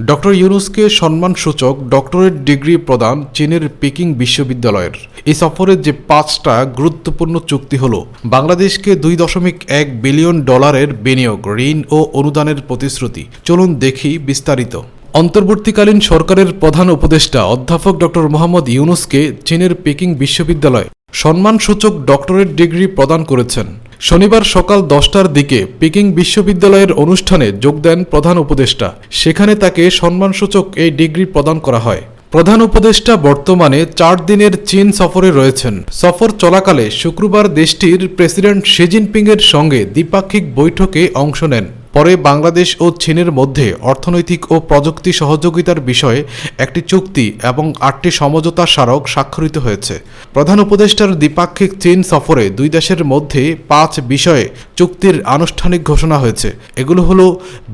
Doctor ইউনুসকে সম্মানসূচক doctorate degree প্রদান চীনের পেকিং বিশ্ববিদ্যালয়ের। এই সফরের যে পাঁচটা গুরুত্বপূর্ণ চুক্তি হল, বাংলাদেশকে দুই দশমিক এক বিলিয়ন ডলারের বিনিয়োগ, ঋণ ও অনুদানের প্রতিশ্রুতি। চলুন দেখি বিস্তারিত। অন্তর্বর্তীকালীন সরকারের প্রধান উপদেষ্টা অধ্যাপক ডক্টর মোহাম্মদ ইউনুসকে চীনের পেকিং বিশ্ববিদ্যালয় সম্মানসূচক ডক্টরেট ডিগ্রি প্রদান করেছেন। শনিবার সকাল দশটার দিকে পিকিং বিশ্ববিদ্যালয়ের অনুষ্ঠানে যোগ দেন প্রধান উপদেষ্টা। সেখানে তাকে সম্মানসূচক এই ডিগ্রি প্রদান করা হয়। প্রধান উপদেষ্টা বর্তমানে চার দিনের চীন সফরে রয়েছেন। সফর চলাকালে শুক্রবার দেশটির প্রেসিডেন্ট শি জিনপিংয়ের সঙ্গে দ্বিপাক্ষিক বৈঠকে অংশ নেন। পরে বাংলাদেশ ও চীনের মধ্যে অর্থনৈতিক ও প্রযুক্তি সহযোগিতার বিষয়ে একটি চুক্তি এবং আটটি সমঝোতা স্মারক স্বাক্ষরিত হয়েছে। প্রধান উপদেষ্টার দ্বিপাক্ষিক চীন সফরে দুই দেশের মধ্যে পাঁচ বিষয়ে চুক্তির আনুষ্ঠানিক ঘোষণা হয়েছে। এগুলো হলো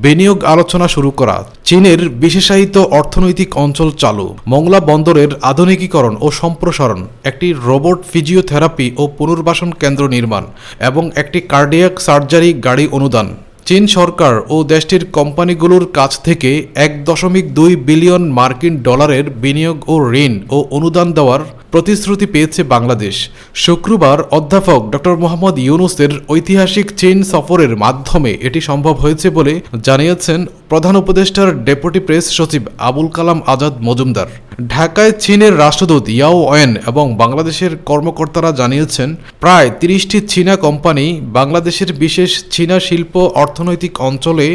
বিনিয়োগ আলোচনা শুরু করা, চীনের বিশেষায়িত অর্থনৈতিক অঞ্চল চালু, মংলা বন্দরের আধুনিকীকরণ ও সম্প্রসারণ, একটি রোবট ফিজিওথেরাপি ও পুনর্বাসন কেন্দ্র নির্মাণ, এবং একটি কার্ডিয়াক সার্জারি গাড়ি অনুদান। চীন সরকার ও দেশটির কোম্পানিগুলোর কাছ থেকে এক দশমিক দুই বিলিয়ন মার্কিন ডলারের বিনিয়োগ ও ঋণ ও অনুদান দেওয়ার প্রতিশ্রুতি পেয়েছে বাংলাদেশ। শুক্রবার অধ্যাপক ড. মোহাম্মদ ইউনুসের ঐতিহাসিক চীন সফরের মাধ্যমে এটি সম্ভব হয়েছে বলে জানিয়েছেন প্রধান উপদেষ্টার ডেপুটি প্রেস সচিব আবুল কালাম আজাদ মজুমদার। ঢাকায় চীনের রাষ্ট্রদূত ইয়াও ওয়েন এবং বাংলাদেশের কর্মকর্তারা জানিয়েছেন, প্রায় তিরিশটি চীনা কোম্পানি বাংলাদেশের বিশেষ চীনা শিল্প অর্থনৈতিক অঞ্চলে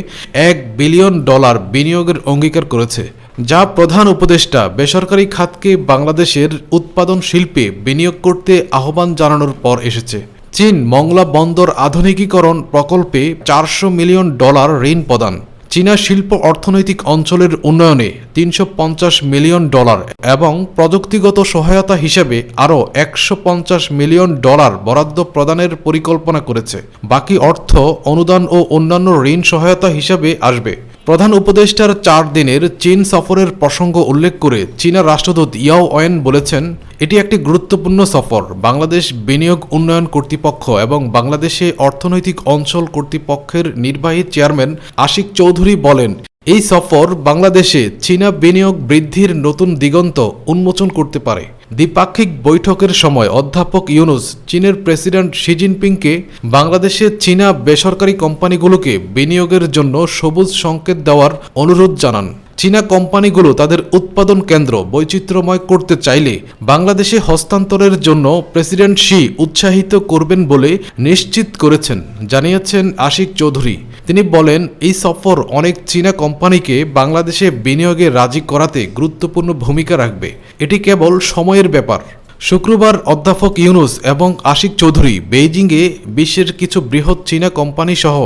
এক বিলিয়ন ডলার বিনিয়োগের অঙ্গীকার করেছে। যা প্রধান উপদেষ্টা বেসরকারি খাতকে বাংলাদেশের উৎপাদন শিল্পে বিনিয়োগ করতে আহ্বান জানানোর পর এসেছে। চীন মংলা বন্দর আধুনিকীকরণ প্রকল্পে চারশো মিলিয়ন ডলার ঋণ প্রদান। চীনা শিল্প অর্থনৈতিক অঞ্চলের উন্নয়নে তিনশো পঞ্চাশ মিলিয়ন ডলার এবং প্রযুক্তিগত সহায়তা হিসেবে আরও একশো পঞ্চাশ মিলিয়ন ডলার বরাদ্দ প্রদানের পরিকল্পনা করেছে। বাকি অর্থ অনুদান ও অন্যান্য ঋণ সহায়তা হিসাবে আসবে। প্রধান উপদেষ্টার চার দিনের চীন সফরের প্রসঙ্গ উল্লেখ করে চীনা রাষ্ট্রদূত ইয়াও ওয়েন বলেছেন, এটি একটি গুরুত্বপূর্ণ সফর। বাংলাদেশ বিনিয়োগ উন্নয়ন কর্তৃপক্ষ এবং বাংলাদেশে অর্থনৈতিক অঞ্চল কর্তৃপক্ষের নির্বাহী চেয়ারম্যান আশিক চৌধুরী বলেন, এই সফর বাংলাদেশে চীনা বিনিয়োগ বৃদ্ধির নতুন দিগন্ত উন্মোচন করতে পারে। দ্বিপাক্ষিক বৈঠকের সময় অধ্যাপক ইউনুস চীনের প্রেসিডেন্ট শি জিনপিংকে বাংলাদেশে চীনা বেসরকারি কোম্পানিগুলোকে বিনিয়োগের জন্য সবুজ সংকেত দেওয়ার অনুরোধ জানান। চীনা কোম্পানিগুলো তাদের উৎপাদন কেন্দ্র বৈচিত্র্যময় করতে চাইলে বাংলাদেশে হস্তান্তরের জন্য প্রেসিডেন্ট শি উৎসাহিত করবেন বলে নিশ্চিত করেছেন, জানিয়েছেন আশিক চৌধুরী। তিনি বলেন, এই সফর অনেক চীনা কোম্পানিকে বাংলাদেশে বিনিয়োগে রাজি করাতে গুরুত্বপূর্ণ ভূমিকা রাখবে। এটি কেবল সময়ের ব্যাপার। শুক্রবার অধ্যাপক ইউনুস এবং আশিক চৌধুরী বেইজিংয়ে বিশ্বের কিছু বৃহৎ চীনা কোম্পানি সহ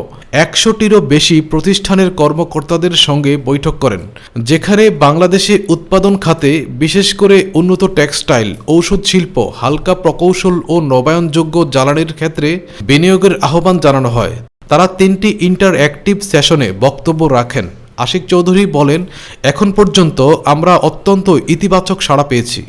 একশোটিরও বেশি প্রতিষ্ঠানের কর্মকর্তাদের সঙ্গে বৈঠক করেন, যেখানে বাংলাদেশে উৎপাদন খাতে বিশেষ করে উন্নত টেক্সটাইল, ঔষধ শিল্প, হালকা প্রকৌশল ও নবায়নযোগ্য জ্বালানির ক্ষেত্রে বিনিয়োগের আহ্বান জানানো হয়। তারা তিনটি ইন্টার অ্যাক্টিভ সেশনে বক্তব্য রাখেন। আশিক চৌধুরী বলেন, এখন পর্যন্ত আমরা অত্যন্ত ইতিবাচক সাড়া পেয়েছি।